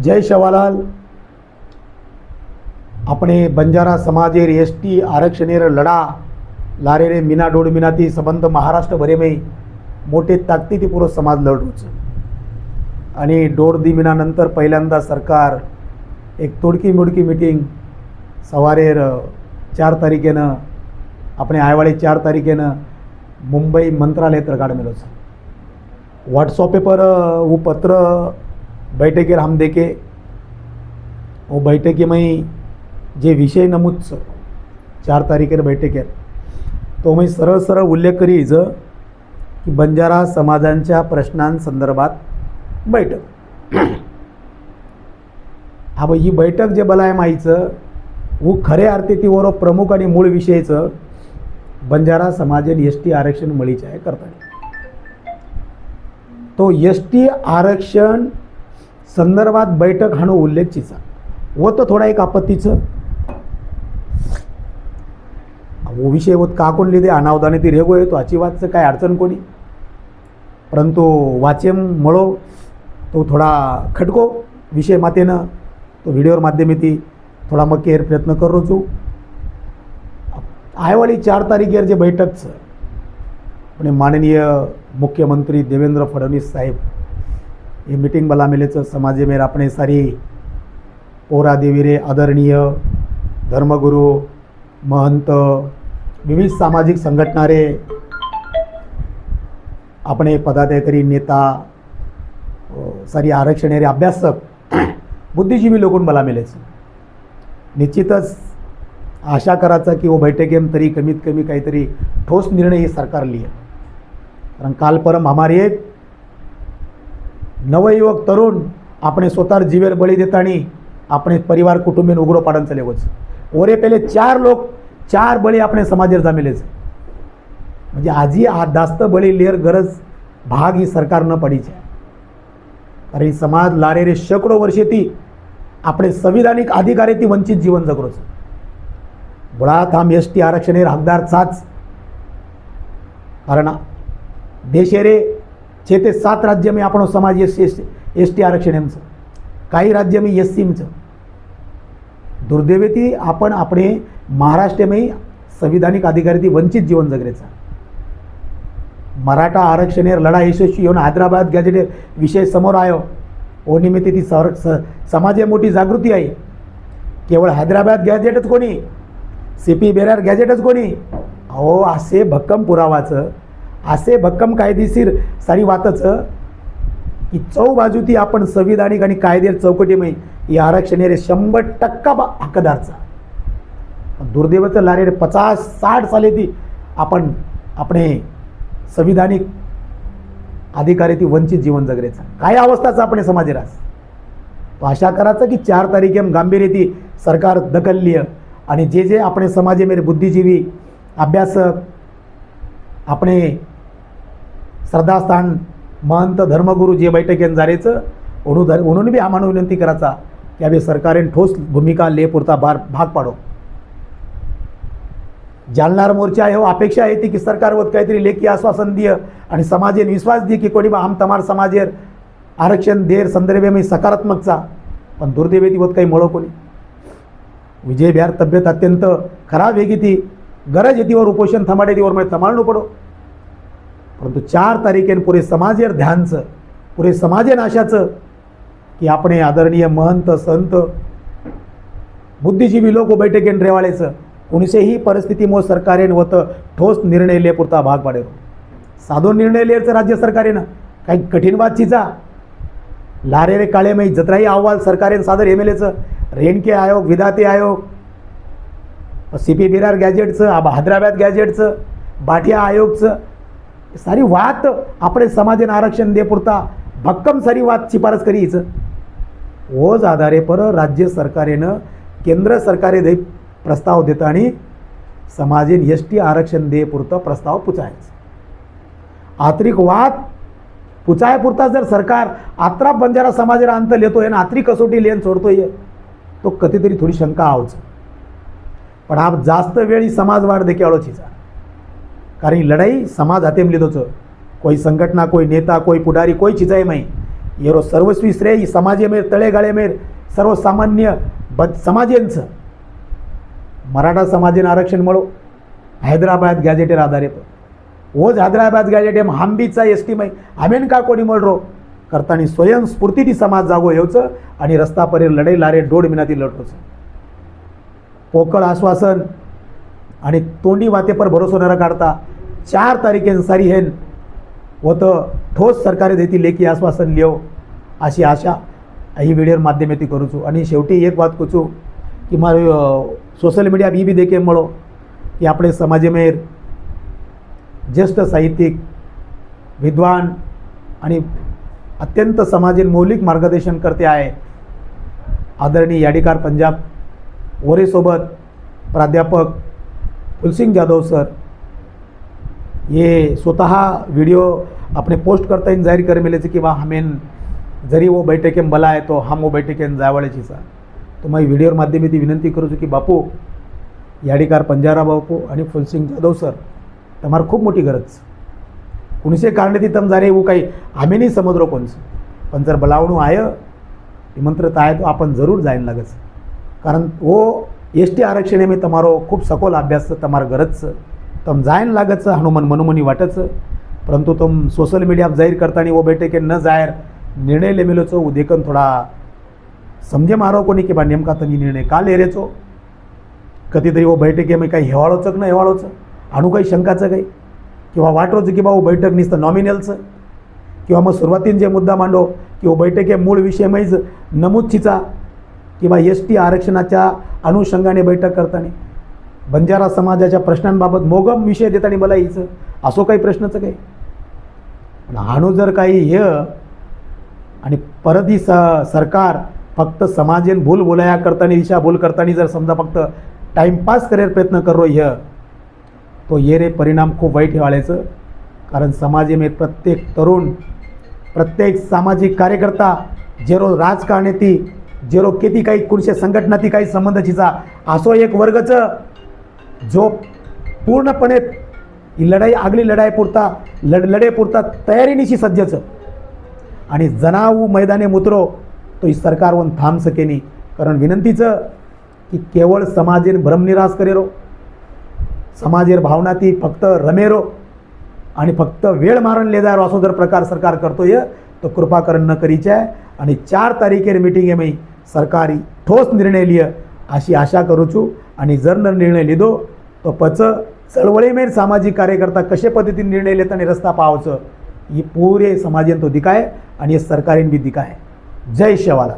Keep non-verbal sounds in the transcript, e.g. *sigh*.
जय शवालाल આપણે બંજારા સમાજેર એસટી આરક્ષણેર લડા લારેરે મીના દોઢ મીનાથી સંબંધ મહારાષ્ટ્ર ભરેમાં मोठे ताकदीती पूर्व समाज लढूच आणि दोड दी मिनानंतर पहिल्यांदा सरकार एक तोडकी मोडकी मिटिंग सवारे चार तारीखेनं આપણે આયવાળી ચાર તારીખેને મુંબઈ મંત્રાલય तर કાઢમેલો છે व्हॉट्सअप पर वो पत्र बैठकीर हम देखे वो बैठकीमध्ये जे विषय नमूद चार तारीखेर बैठकीर। तो मी सरळ सरळ उल्लेख करीज की बंजारा समाजांच्या प्रश्नांसंदर्भात बैठक। *clears throat* हा बघ ही बैठक जे बलाय माहीचं वो खरे अर्थी ती वर प्रमुख आणि मूळ विषयचं बंजारा समाजात एस टी आरक्षण मळीचे आहे करता तो एस टी आरक्षण संदर्भात बैठक हाणं उल्लेखचीचा. व तो थोडा एक आपत्तीचं. विषय होत का कोण लिहिते अनावधाने ती रेगो येतो आची वाचचं काय अडचण कोणी? परंतु वाचेम मळो तो थोडा खटको विषय मातेनं तो व्हिडिओवर माध्यमेती थोडा मग केअर प्रयत्न करू छू आयवाळी चार तारीखेर जे बैठकचं आणि माननीय मुख्यमंत्री देवेंद्र फडणवीस साहेब ये मीटिंग मला मिलेच. समाज में अपने सारी. पोरा देवीरे आदरणीय. धर्मगुरू महंत विविध सामाजिक संघटनारे. अपने पदाधिकारी नेता सारी आरक्षण रे अभ्यासक *clears throat* बुद्धिजीवी लोकून मला मिले निश्चितच आशा करायचा की हो ओ बैठकीम तरी कमीत कमी काहीतरी ठोस निर्णय हे सरकार लिया कारण कालपरम हमारी एक नवयुवक तरुण आपणे स्वतः जीवेल बळी देतानी आपणे परिवार कुटुंबीन उग्र चले चलेवो ओरे पहिले चार लोक चार बळी आपणे समाजावर जामेलेचे. म्हणजे आज ही जास्त बळी लेयर गरज भाग ही सरकार न पडीच. आहे अरे समाज लारे रे शेकडो वर्षे ती आपणे संविधानिक अधिकारी ती वंचित जीवन जगरूच बुळाथांब एश टी आरक्षणेर हमदार साथ कारण देशेरे छे ते सात राज्य मी आपण समाज एस एस टी आरक्षण यांचं काही राज्य मी एस सीमचं एम आपण दुर्दैवी थी महाराष्ट्र संविधानिक अधिकारी ती वंचित जीवन जगण्याचा. मराठा आरक्षणेर लढा यशस्वी येऊन हैदराबाद गॅजेटेर विषय समोर आयो. ओनिमित्त ती सर स समाजे मोठी जागृती आहे. केवळ हैदराबाद गॅजेटच कोणी सी पी बेरार गॅजेटच कोणी. अहो असे भक्कम पुरावाचं असे भक्कम कायदेशीर सारी वाताचं की चौ चौबाजूती आपण संविधानिक आणि कायदे चौकटीमय या आरक्षण रे शंभर टक्का बा हक्कदारचा दुर्दैवाचं लारे रे पचास साठ साले ती आपण आपणे संविधानिक अधिकारी ती वंचित जीवन जगरेचा. काय अवस्थाचा आपण समाजरास तो आशा करायचं की चार तारीखे गांभीर्य ती सरकार दखललीय आणि जे जे आपण समाजे मेरे बुद्धिजीवी अभ्यासक आपणे श्रद्धास्थान महंत धर्मगुरू जे बैठकेन जायचं म्हणून धर म्हणून बी आम्हाला विनंती करायचा की आम्ही सरकारेन ठोस भूमिका ले पुरता भार भाग पाडो. जालनार मोर्चा आहे हो अपेक्षा येते की सरकारवर काहीतरी लेखी आश्वासन दिय आणि समाजेन विश्वास दे की कोणी बा आम तमार समाजेर आरक्षण देर संदर्भे मी सकारात्मकचा पण दुर्दैवेती होत काही मळो कोणी. विजय बिहार तब्येत अत्यंत खराब आहे की ती गरज येतीवर उपोषण थमाडे तीवर म्हणजे थमाळणं पडो परंतु चार तारखेन पुरे समाजेर ध्यानचं पुरे समाजे नाशाचं की आपण आदरणीय महंत संत बुद्धिजीवी लोक बैठकेन रेवाळेचं कोणीसेही परिस्थितीमुळे सरकारेन वत ठोस निर्णय लेपुरता भाग पाडेल. साधो निर्णय लेरचं राज्य सरकारेनं काही कठीण वादचीचा लारे रे काळे माई जत्राही अहवाल सरकारेन सादर एम एल एचं रेणके आयोग विदाते आयोग सी पी बिरार गॅजेटचं हैदराबाद गॅजेटचं बाटिया आयोगचं सारी वात आपण સમાજને आरक्षण दे पुरता भक्कम सारी वात शिफारस करीच. ओज आधारे पर राज्य રાજ્ય केंद्र सरकारे दे प्रस्ताव देताना समाजेन एस टी आरक्षण दे पुरता प्रस्ताव पुचायच. आत्रिक वाद पुचायपुरता जर सरकार आत्रा बंजारा समाजाला अंत आहे आणि आत्री कसोटी लेन सोडतोय तो कधीतरी थोडी शंका आवच पण आप जास्त वेळ ही समाजवाद देखावळोचीचा कारण ही लढाई समाज हथे में लीधो कोई संघटना कोई नेता कोई पुढारी कोई चीजाए में येरो सर्वस्वी श्रेय समाजे में तळेगाळे सर्वसामान्य बद समाजेंचं. मराठा समाजेनं आरक्षण मिळो. हैदराबाद गॅजेटेर आधारे पण ओज हैदराबाद गॅजेट एम हांबीचा एस टी मै हांवेन का कोणी मळरो? करताना स्वयंस्फूर्तीनी समाज जागो येऊचं आणि रस्ता परे लढई लारे डोड मिनाती ती पोकळ आश्वासन आणि तोंडी वातेपर भरोसा न काढता चार तारखेनुसारी हेन होतं ठोस सरकारी देतील लेखी आश्वासन लिहो अशी आशा ही व्हिडिओ माध्यमे ती करूचू आणि शेवटी एक वाद कोचू की मा सोशल मीडिया बी बी देखे म्हणो की आपले समाजमेर ज्येष्ठ साहित्यिक विद्वान आणि अत्यंत समाजीन मौलिक मार्गदर्शन करते आहे. आदरणीय याडिकार पंजाब वरेसोबत प्राध्यापक कुलसिंग जाधव सर ये स्वतः व्हिडिओ आपण पोस्ट करता येईन जाहीर करमेलेचं की बा हमेन जरी वो बैठकेम बला आहे तो हम वो बैठकेन जावळेची सर। तो मी व्हिडिओ माध्यमे ती विनंती करू की बापू याडीकार पंजारा बापू आणि फुलसिंग जाधव सर तुम्हाला खूप मोठी गरज कुणीसे कारण ती तम जारे वो काही आम्ही नाही समजलो कोणचं पण जर बलावणू आय निमंत्रित आहे तो आपण जरूर जाईन लागच कारण वो एस टी आरक्षणे मी तमारो खूप सखोल अभ्यास तमार गरजचं. तम जायन लागतं हनुमन मनुमनी वाटायचं परंतु तुम सोशल मीडिया जाहीर करताना वो बेटे की न जाहीर निर्णय ले मिलोचो उदेकन थोडा समजे मारो कोणी की बा नेमका तुम्ही निर्णय का ले रेचो. कधीतरी वो बैठक आहे मी काही हिवाळोचं की न हिवाळोचं आणू काही शंकाचं काही? किंवा वाटरोचं की बा बाबा बैठक नुसतं नॉमिनलचं किंवा मग सुरुवातीन जे मुद्दा मांडो की वो बैठके मूळ विषय मैज नमूदचीचा किंवा एस टी आरक्षणाच्या अनुषंगाने बैठक करताना. बंजारा समाजाच्या प्रश्नांबाबत मोगम विषय देताना मला यायचं. असो काही प्रश्नचं काही. पण हाणू जर काही हे आणि परत ही स सरकार फक्त समाजेन भूल बोलाया करताना दिशा भूल करताना जर समजा फक्त टाईमपास करायला प्रयत्न करो ह्य तो ये रे परिणाम खूप वाईट ठेवायचं कारण समाजेमे प्रत्येक तरुण प्रत्येक सामाजिक कार्यकर्ता जे रोज राजकारणी ती राजकारणाती जेरो किती काही कुणशे संघटनाती काही संबंधचीचा असो एक वर्गचं. जो पूर्णपणे ही लढाई आगली लढाई पुरता लढ लढे पुरता तयारीनिशी सज्जचं. आणि जनाऊ मैदाने मुतरो तो ही सरकारवरून थांब सकेनी कारण विनंतीचं की केवळ समाजेन भ्रमनिराश करेरो. समाजेर भावना ती फक्त रमेरो. आणि फक्त वेळ मारण लेदारो असो जर प्रकार सरकार करतोय तो कृपा करण न करीचे आहे आणि चार तारीखेर मिटिंगेमध्ये सरकारी ठोस निर्णय लिय अशी आशा करू છું आणि जर न निर्णय लिदो तो पच चळवळीमेर सामाजिक कार्यकर्ता कशे पद्धतीने निर्णय लेताना रस्ता पावचं ही पुरे समाजान तो दिकाय आणि हे सरकारीन बी दिकाय जय शेवाला